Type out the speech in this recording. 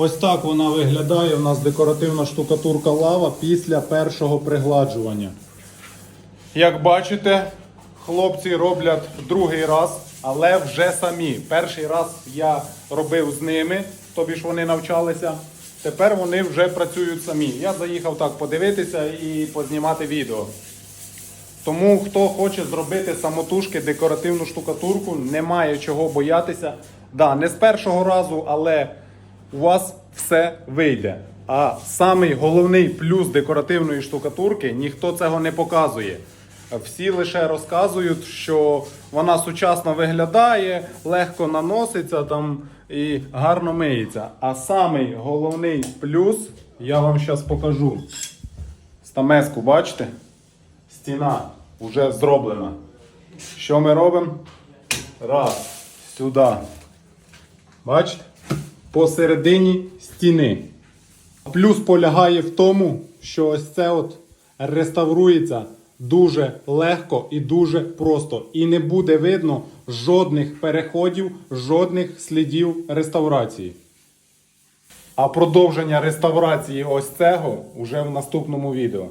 Ось так вона виглядає. У нас декоративна штукатурка лава після першого пригладжування. Як бачите, хлопці роблять другий раз, але вже самі. Перший раз я робив з ними, тобі ж вони навчалися. Тепер вони вже працюють самі. Я заїхав так подивитися і познімати відео. Тому хто хоче зробити самотужки декоративну штукатурку, немає чого боятися. Да, не з першого разу, але у вас все вийде. А самий головний плюс декоративної штукатурки ніхто цього не показує. Всі лише розказують, що вона сучасно виглядає, легко наноситься там і гарно миється. А самий головний плюс я вам зараз покажу. Стамеску, бачите? Стіна вже зроблена. Що ми робимо? Раз, сюди. Бачите? Посередині стіни. Плюс полягає в тому, що ось це от реставрується дуже легко і дуже просто. І не буде видно жодних переходів, жодних слідів реставрації. А продовження реставрації ось цього вже в наступному відео.